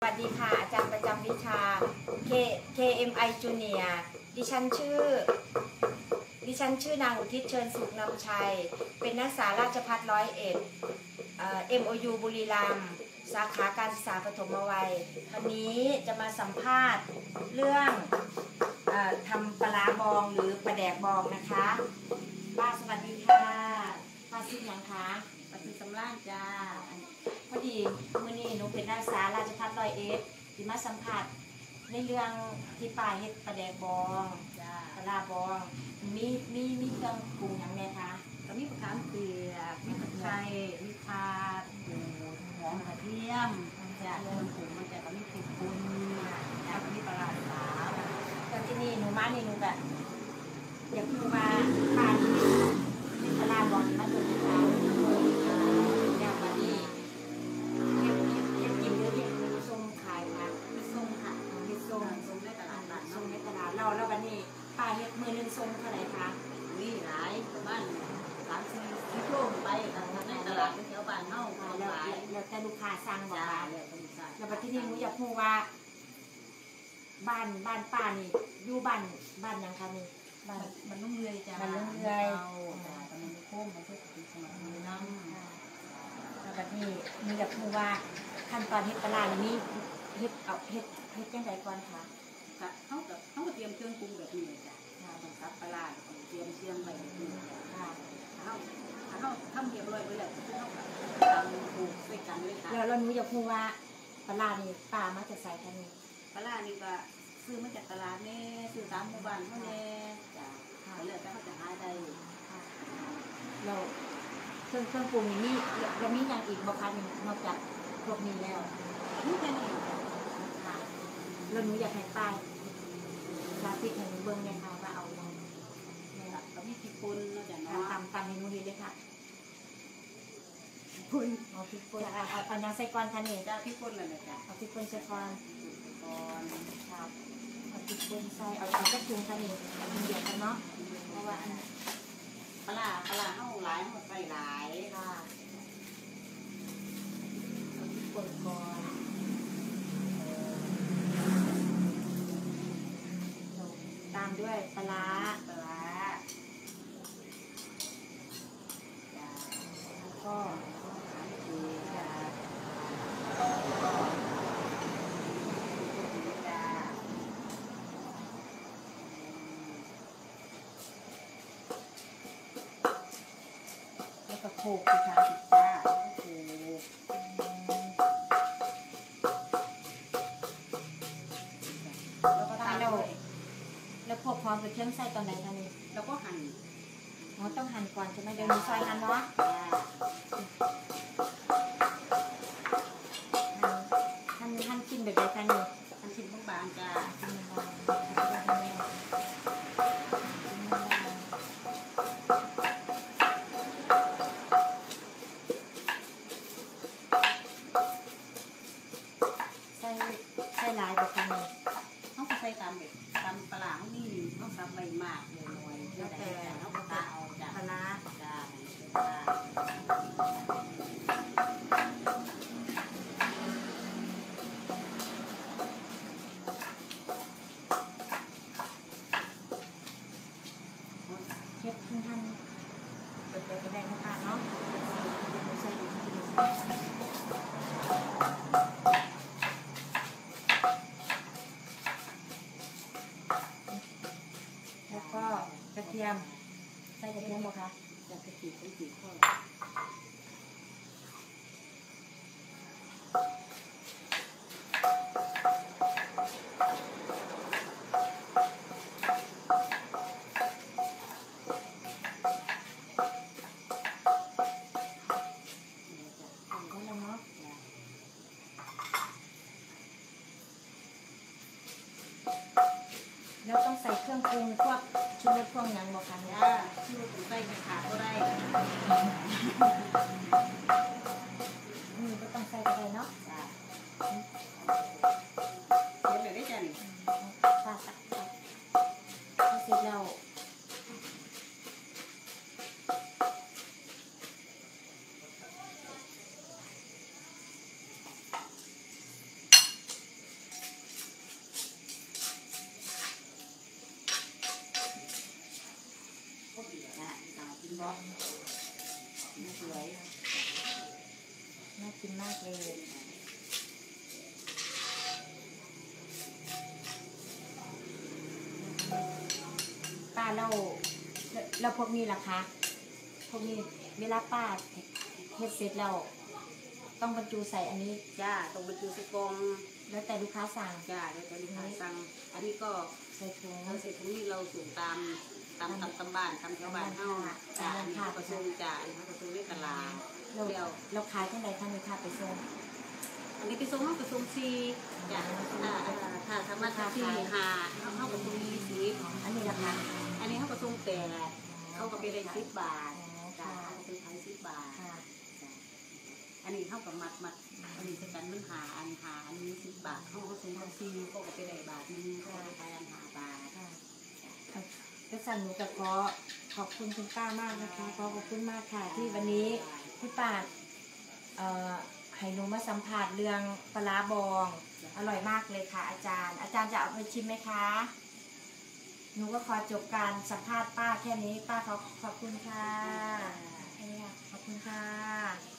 สวัสดีค่ะอาจารย์ประจำวิชา K KMI Junior ดิฉันชื่อ ดิฉันชื่อนางอุทิศเชิญสุขนำชัย เป็นนักศึกษาราชภัฏร้อยเอ็ด MOU บุรีรัมย์สาขาการศึกษาปฐมวัย วันนี้จะมาสัมภาษณ์เรื่องอทำปลาบองหรือปลาแดกบองนะคะป้าสวัสดีค่ะป้าชื่อหยังคะ ปฏิสำราญจ้าพอดีมื้อนี้หนูเป็นนักศึกษาราชภัฏร้อยเอ็ดที่มาสัมผัสในเรื่องที่ป้าเฮ็ดปลาแดกบองจ้าปลาร้าบองมีมีมีเครื่องปรุงหยังแม่คะก็มีมะขามเปียกมีตะไคร้มีคาหมูหอมกระเทียมจ้าเครื่องปรุงมันจะก็มีพริกป่นจ้าก็มีปลาร้าสาวแต่ที่นี่หนูมานี่หนูแบบอยากรู้ว่าป้านี่เป็นปลาร้าบองนี่มาจากที่ไหน เฮ็ดมื้อหนึงส่งเท่าไหร่คะมีหลายประมาณสามสี่สิบโลไปกันในตลาดแถวบ้านเฮาอ่าก็แล้วหลายแล้วแต่ลูกค้าสั่งบอกจ้าว่าเลยต้องสั่งแล้วบัดที่นี่หนูอยากรู้ว่า บ้านบ้านป้านี่อยู่บ้านบ้านหยังคะนี่บ้านมันลุ่มเลยจ้ามันลุ่มเลื่อยจ้าตอนนี้โค้งมันเพื่อเป็นสมัยนี้น้ำแล้วบัดนี้หนูอยากรู้ว่าขั้นตอนเฮ็ดปลาร้านี่มีเฮ็ดเอาเฮ็ดเฮ็ดจังไดก่อนคะค่ะเขากับเขาก็เตรียมเครื่องปรุงแบบนี้เลยจ้ะ ต้องซับปลาเตรียมเชียงไว้แบบนี้จ้ะค่ะเขาเขาทำเรียบร้อยไปแล้วคือเขาแบทำปลูกด้วยกันเลยค่ะแล้วแล้วหนูอยากรู้ว่าปลานี่ป้ามาจากไสคะนี่ปลานี่ก็ซื้อมาจากตลาดแน่ซื้อตามหมู่บ้านเขาแน่จ้ะเขาเลือกแต่เขาจะหาได้เราเครื่องเครื่องปรุงนี่มีเรามีอย่างอีกบ่คะนี่นอกจากพวกนี้แล้วนี่แค่นี้ค่ะแล้วหนูอยากให้ป้ายกราฟิกให้หนูเบิ่งเลยค่ะว่าเอายังไงล่ะ ก็มีพริก ป่นเนาะจ้ะตามเนาะตามตามเมนูนี้เลยค่ะป่นเอาพริกป่นเอาเอาเอายังใส่ก้อนค่ะนี่จ้ะพริกป่นนั่นแหละจ้ะเอาพริกป่นใส่ก้อนก่อนครับเอาพริกป่นใส่เอาเอากระถุงค่ะนี่เอาเดียวกันเนาะเพราะว่าอันปลาร้าปลาร้าเขาหลายเขาใส่หลายค่ะเอาพริกป่นก่อนตามด้วยปลาร้า ปลาร้าจ้ะ แล้วก็ จ้ะจ้ะ แล้วก็โขลกสิค่ะจ้าโอเคแล้วก็ตามแล้วแล้วพวกพร้อมกับเครื่องใส่ตอนไหนคะนี่แล้วก็หั่นอ๋อต้องหั่นก่อนใช่ไหมเดี๋ยวหนูซอยหั่นเนาะจ้าหั่นหั่นหั่นกินแบบไหนคะนี่หั่นชิ้นบางๆจ้า แล้วก็กระเทียมใส่กระเทียมบ่คะ จะไปขีดไปขีดข้อใส่ได้แล้วเนาะแล้วต้องใส่เครื่องปรุงพวก ชูรสพวกหยังบอกกันี่ยจ้าชื่อถึงใส่ขาก็ได้ เพราะไม่สวยน่ากินมากเลยป้าเราเราพวกนี้ล่ะคะพวกนี้เวลาป้าเฮ็ดเสร็จแล้วต้องบรรจุใส่อันนี้จ้าตรงบรรจุสกงแล้วแต่ลูกค้าสั่งจ้าเดี๋ยวจะลูกค้าสั่งอันนี้ก็ใส่ถุงเราเสร็จตรงนี้เราส่งตาม ตามตามตามบ้านตามแถวบ้านเฮาจ้าอันนี้เขาก็ส่งจ้าอันนี้เขาก็ส่งในตลาดเราเดี๋ยวเราขายเท่าไหร่คะลูกค้าไปส่งอันนี้ไปส่งเขาก็ส่งฟรีจ้าอ่าอ่าถ้าถ้ามาทักที่หาเขาเขาก็ส่งยี่สิบอันนี้ราคาอันนี้เขาก็ส่งแต่เขาก็ไปได้สิบบาทอ๋อจ้าค่ะเขาก็ไปขายสิบบาทค่ะจ้ะอันนี้เท่ากับมัดมัดอันนี้จะกันมันหาอันหาอันนี้สิบบาทเขาก็ซื้อเขาซีเขาก็ไปได้บาทหนึงเขาก็ไปขายอันหาบาท ค่ะก็ สั่นหนูกับขอขอบคุณคุณป้ามากนะคะขอขอบคุณมากค่ะที่วันนี้พี่ป้าเอ่อให้หนูมาสัมผัสเรื่องปลาร้าบอง อร่อยมากเลยค่ะ อาจารย์ อาจารย์จะเอาไปชิมไหมคะ หนูก็ขอจบการสัมภาษณ์ป้าแค่นี้ ป้าขอขอบคุณค่ะแค่นี้ค่ะขอบคุณค่ะ